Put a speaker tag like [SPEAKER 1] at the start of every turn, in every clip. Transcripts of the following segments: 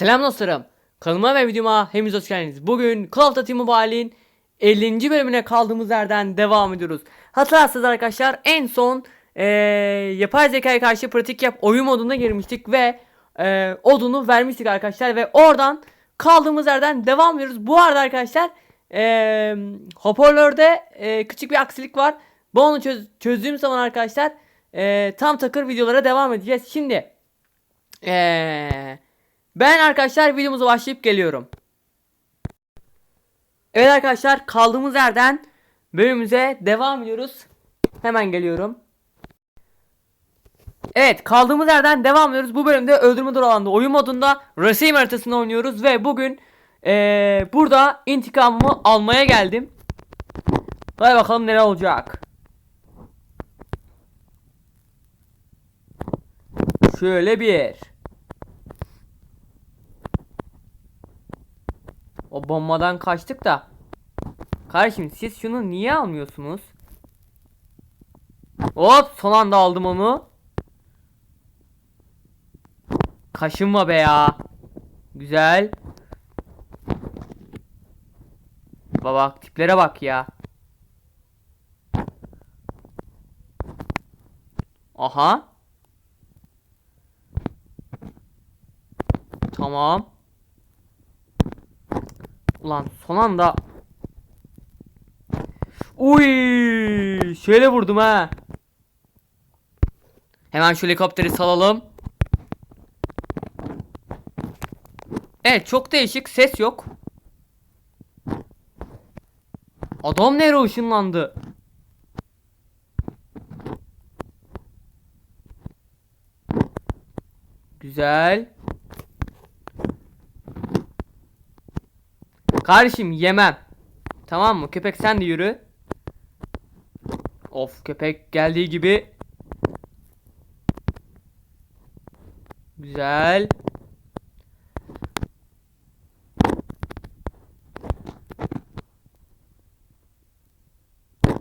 [SPEAKER 1] Selam dostlarım. Kanalıma ve videoma hepiniz hoş geldiniz. Bugün Call of Duty Mobile'in 50. bölümüne kaldığımız yerden devam ediyoruz. Hatırlarsanız arkadaşlar en son eee yapay zekaya karşı pratik yap oyun moduna girmiştik ve eee odunu vermiştik arkadaşlar ve oradan kaldığımız yerden devam ediyoruz. Bu arada arkadaşlar eee hoparlörde eee, küçük bir aksilik var. Bu onu çöz- çözdüğüm zaman arkadaşlar eee, tam takır videolara devam edeceğiz. Şimdi eee ben arkadaşlar videomuza başlayıp geliyorum. Evet arkadaşlar kaldığımız yerden bölümümüze devam ediyoruz. Hemen geliyorum. Evet kaldığımız yerden devam ediyoruz. Bu bölümde öldürme duru alanda oyun modunda resim haritasını oynuyoruz ve bugün eee, burada intikamımı almaya geldim. Hadi bakalım neler olacak. Şöyle bir. O bombadan kaçtık da. Kardeşim siz şunu niye almıyorsunuz? Hop son anda aldım onu. Kaşınma be ya. Güzel. Baba tiplere bak ya. Aha. Tamam. Ulan son anda Uy, şöyle vurdum ha. Hemen şu helikopteri salalım. Evet çok değişik ses yok. Adam nereye ışınlandı? Güzel. Kardeşim yemem. Tamam mı? Köpek sen de yürü. Of köpek geldiği gibi. Güzel.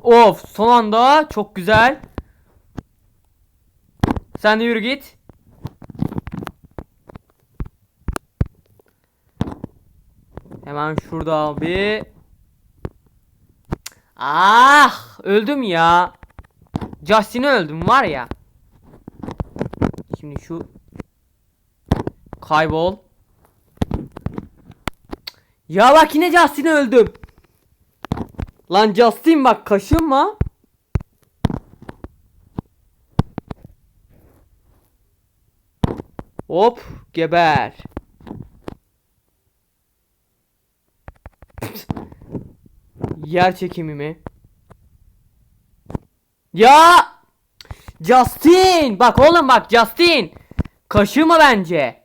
[SPEAKER 1] Of son anda çok güzel. Sen de yürü git. Hemen şurada abi. Ah öldüm ya. Justin'i öldüm var ya. Şimdi şu kaybol. Ya bak yine Justin'i öldüm. Lan Justin bak kaşınma. Hop geber. Yer çekimi mi? Ya! Justin! Bak oğlum bak Justin! Kaşıma bence.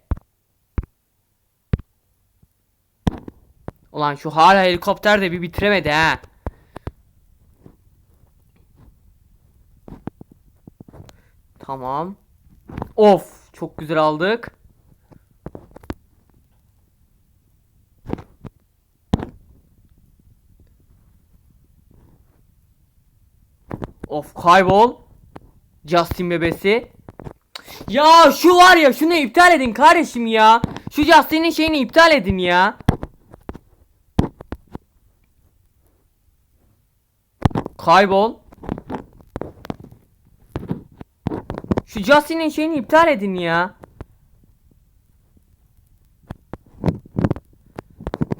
[SPEAKER 1] Ulan şu hala helikopter de bir bitiremedi ha. Tamam. Of çok güzel aldık. Of kaybol. Justin bebesi. Ya şu var ya şunu iptal edin kardeşim ya. Şu Justin'in şeyini iptal edin ya. Kaybol. Şu Justin'in şeyini iptal edin ya.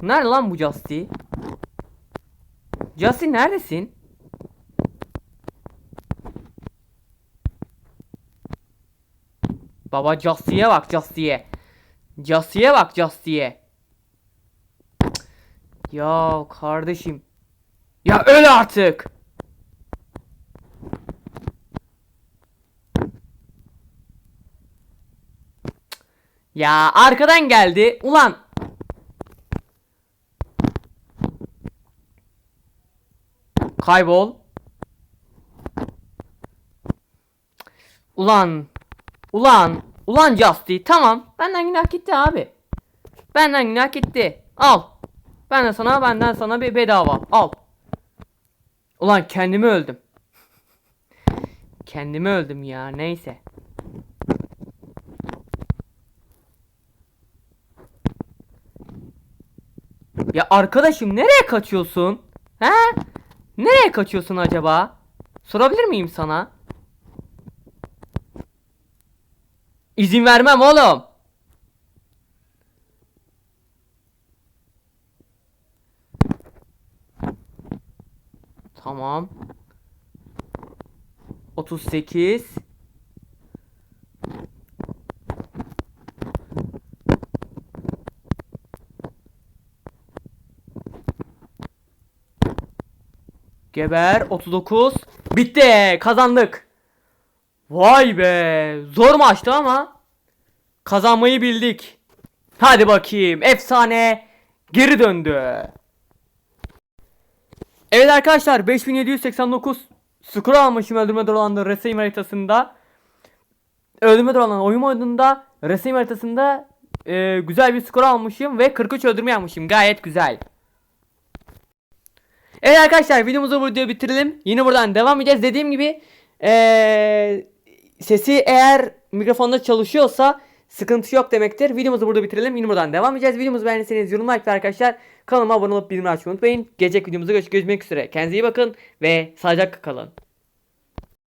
[SPEAKER 1] Nerede lan bu Justin? Justin neredesin? Baba Justy'ye bak Justy'ye. Justy'ye bak Justy'ye. Ya kardeşim. Ya öl artık. Ya arkadan geldi. Ulan. Kaybol. Ulan. Ulan. Ulan Justy. Tamam. Benden günah gitti abi. Benden günah gitti. Al. Ben de sana benden sana bir bedava. Al. Ulan kendimi öldüm. Kendimi öldüm ya. Neyse. Ya arkadaşım nereye kaçıyorsun? He? Nereye kaçıyorsun acaba? Sorabilir miyim sana? İzin vermem oğlum. Tamam. 38 Geber 39 Bitti kazandık Vay be! Zor maçtı ama Kazanmayı bildik. Hadi bakayım efsane Geri döndü. Evet arkadaşlar 5789 skor almışım öldürme dolandı resim haritasında. Öldürme dolanı oyun modunda resim haritasında e, güzel bir skor almışım ve 43 öldürme yapmışım. Gayet güzel. Evet arkadaşlar videomuzu burada bitirelim. Yine buradan devam edeceğiz. Dediğim gibi eee, sesi eğer mikrofonda çalışıyorsa sıkıntı yok demektir. Videomuzu burada bitirelim. Yine buradan devam edeceğiz. Videomuzu beğendiyseniz yorum like arkadaşlar kanalıma abone olup bildirim açmayı unutmayın. Gelecek videomuzda görüş- görüşmek üzere. Kendinize iyi bakın ve sağlıcakla kalın.